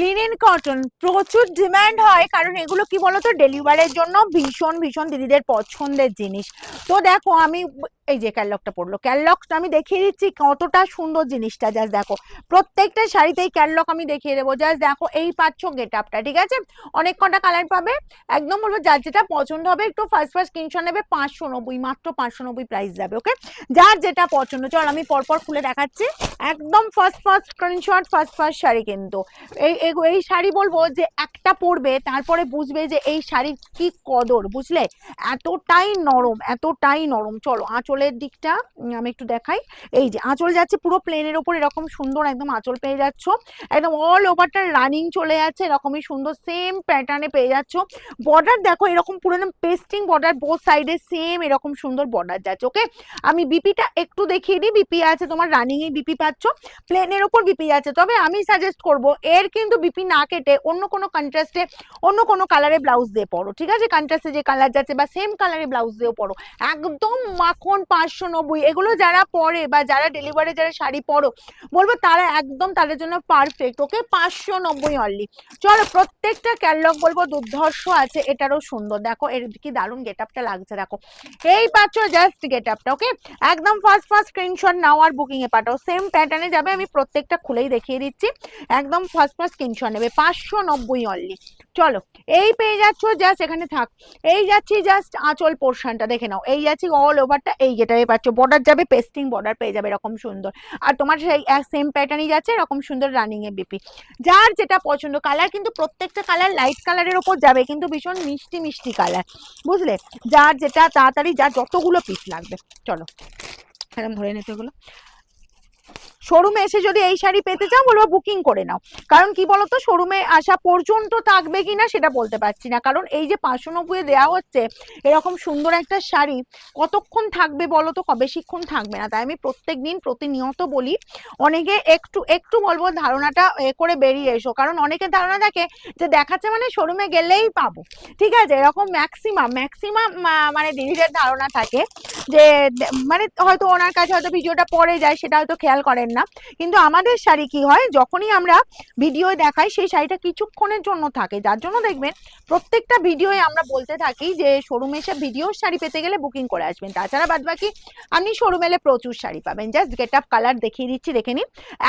Linen cotton প্রচুর demand হয়, কারণ এগুলো কি বলতো? ডেলিভারের জন্য ভীষণ ভীষণ দিদিদের পছন্দের জিনিস। তো দেখো, আমি এই যে ক্যালকটা পড়ল। ক্যালকটা আমি দেখিয়ে দিচ্ছি কতটা সুন্দর জিনিসটা জাস্ট দেখো। প্রত্যেকটা শাড়িতেই ক্যালক আমি দেখিয়ে দেবো। জাস্ট দেখো, এই পাচ্ছ গেট আপটা ঠিক আছে? অনেক কটা কালার পাবে। একদম বলব, যার যেটা পছন্দ হবে, একটু ফার্স্ট ফার্স্ট স্ক্রিনশট নেবে, পাঁচশো নব্বই, মাত্র পাঁচশো নব্বই প্রাইস যাবে ওকে যার যেটা পছন্দ, চল আমি পরপর খুলে দেখাচ্ছি। একদম first first screenshot first first sari কিন্তু। এই, এই- শাড়ি বলব যে একটা পরবে, তারপরে বুঝবে যে এই শাড়ির কি কদর, বুঝলে? এতটাই নরম এতটাই নরম। চলো আঁচলের দিকটা আমি একটু দেখাই। এই যে, আঁচল যাচ্ছে পুরো প্লেনের ওপর, এরকম সুন্দর একদম আঁচল পেয়ে যাচ্ছ। একদম অল ওভারটা রানিং চলে যাচ্ছে, এরকমই সুন্দর সেম প্যাটার্নে পেয়ে যাচ্ছ। বর্ডার দেখো, এরকম পুরো একদম পেস্টিং বর্ডার বোথ সাইডে সেম এরকম সুন্দর বর্ডার যাচ্ছে ওকে আমি বিপিটা একটু দেখিয়ে দিই বিপি আছে তোমার রানিং এ বিপি পাচ্ছ। প্লেনের ওপর বিপি আছে, তবে আমি সাজেস্ট করব, এর কিন্তু বিপি না কেটে অন্য কোনো কন্ট্রাস্টে অন্য কোনো কালারে ব্লাউজ দিয়ে পরো, ঠিক আছে? কন্ট্রাস্টে যে কালার যাচ্ছে বা সেম কালারে ব্লাউজ দিয়েও পরো। একদম মাখন পাঁচশো নব্বই, এগুলো যারা পরে বা যারা ডেলিভারি যারা শাড়ি পরো, বলব তারা একদম তাদের জন্য পারফেক্ট ওকে পাঁচশো নব্বই অনলি চলো, প্রত্যেকটা ক্যাটলগ বলব দুর্ধর্ষ আছে, এটারও সুন্দর। দেখো, এর কি দারুণ গেট আপটা লাগছে, দেখো। এই পাচ্ছ জাস্ট গেট আপটা ওকে একদম ফার্স্ট ফার্স্ট স্ক্রিনশট নাও আর বুকিং এ পাঠাও। সেম প্যাটার্নে যাবে, আমি প্রত্যেকটা খুলেই দেখিয়ে দিচ্ছি। একদম ফার্স্ট ফার্স্ট স্ক্রিনশট নেবে, পাঁচশো নব্বই অনলি চলো, এই পেয়ে যাচ্ছ জাস্ট এখানে থাক। এই যাচ্ছি জাস্ট আঁচল পোর্শনটা দেখে নাও। এই যাচ্ছি অল ওভারটা এই যেটাই পাচ্ছ। বর্ডার যাবে পেস্টিং বর্ডার পেয়ে যাবে, এরকম সুন্দর। আর তোমার সেই সেম প্যাটার্নই যাচ্ছে, এরকম সুন্দর রানিং এ বিপি যার যেটা পছন্দ কালার কিন্তু প্রত্যেকটা কালার লাইট কালারের ওপর যাবে, কিন্তু ভীষণ মিষ্টি মিষ্টি কালার বুঝলে? যার যেটা তাড়াতাড়ি, যার যতগুলো পিস লাগবে। চলো, এরকম ধরে নিতে এগুলো শোরুমে এসে যদি এই শাড়ি পেতে চাও, বলব বুকিং করে নাও। কারণ কি বলতো, শোরুমে আসা পর্যন্ত থাকবে কিনা সেটা বলতে পারছি না। কারণ এই যে পাঁচশো নব্বই দেওয়া হচ্ছে, এরকম সুন্দর একটা শাড়ি কতক্ষণ থাকবে বলো তো? বেশিক্ষণ থাকবে না? তাই আমি প্রত্যেক দিন প্রতিনিয়ত বলি, অনেকে একটু একটু বলব ধারণাটা এ করে বেরিয়ে এসো। কারণ অনেকের ধারণা থাকে যে দেখাচ্ছে মানে শোরুমে গেলেই পাবো। ঠিক আছে? এরকম ম্যাক্সিমাম ম্যাক্সিমাম মানে দিদিদের ধারণা থাকে যে মানে হয়তো ওনার কাছে হয়তো ভিডিওটা পরে যায়, সেটা হয়তো খেয়াল করেন না। কিন্তু আমাদের শাড়ি কি হয়? যখনই আমরা ভিডিও দেখাই, সেই শাড়িটা কিছুক্ষণের জন্য থাকে। যার জন্য দেখবেন, প্রত্যেকটা ভিডিওয়ে আমরা বলতে থাকি যে শোরুমে এসে ভিডিও শাড়ি পেতে গেলে বুকিং করে আসবেন। তাছাড়া বাদ বাকি আপনি শোরুমে এলে প্রচুর শাড়ি পাবেন। জাস্ট গেট আপ কালার দেখিয়ে দিচ্ছি, দেখে নিন।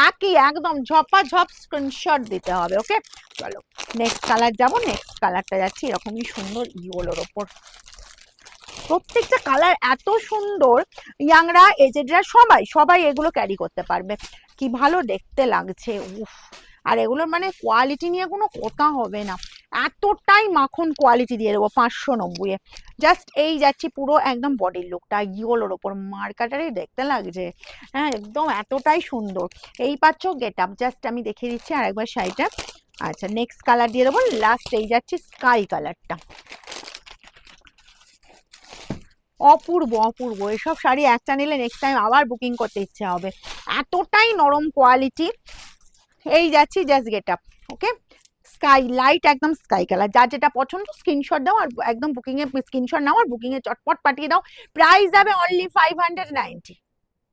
একই, একদম ঝপা ঝপ স্ক্রিনশট দিতে হবে ওকে চলো নেক্সট কালার যাব নেক্সট কালারটা যাচ্ছি। এরকমই সুন্দর ইয়োলোর ওপর। প্রত্যেকটা কালার এত সুন্দর ইয়াংরা এজেডরা সবাই সবাই এগুলো ক্যারি করতে পারবে। কি ভালো দেখতে লাগছে, উফ। আর এগুলোর মানে কোয়ালিটি নিয়ে কোনো কথা হবে না। এতটাই মাখন কোয়ালিটি দিয়ে দেবো, পাঁচশো নব্বই জাস্ট এই যাচ্ছি পুরো একদম বডির লুকটা ইয়োলোর ওপর। মার্কাটারই দেখতে লাগছে। হ্যাঁ একদম এতটাই সুন্দর। এই পাচ্ছ গেট আপ জাস্ট আমি দেখিয়ে দিচ্ছি আর একবার শাড়িটা আচ্ছা নেক্সট কালার দিয়ে দেবো। লাস্ট এই যাচ্ছি স্কাই কালারটা অপূর্ব অপূর্ব। এসব শাড়ি একটা নিলে নেক্সট টাইম আবার বুকিং করতে ইচ্ছে হবে। এতটাই নরম কোয়ালিটি এই যাচ্ছি just get up okay sky light একদম স্কাই কালার যার যেটা পছন্দ স্ক্রিনশট দাও আর একদম বুকিংয়ে স্ক্রিনশট নাও আর বুকিং এ চটপট পাঠিয়ে দাও। প্রাইস যাবে অনলি ফাইভ হান্ড্রেড নাইনটি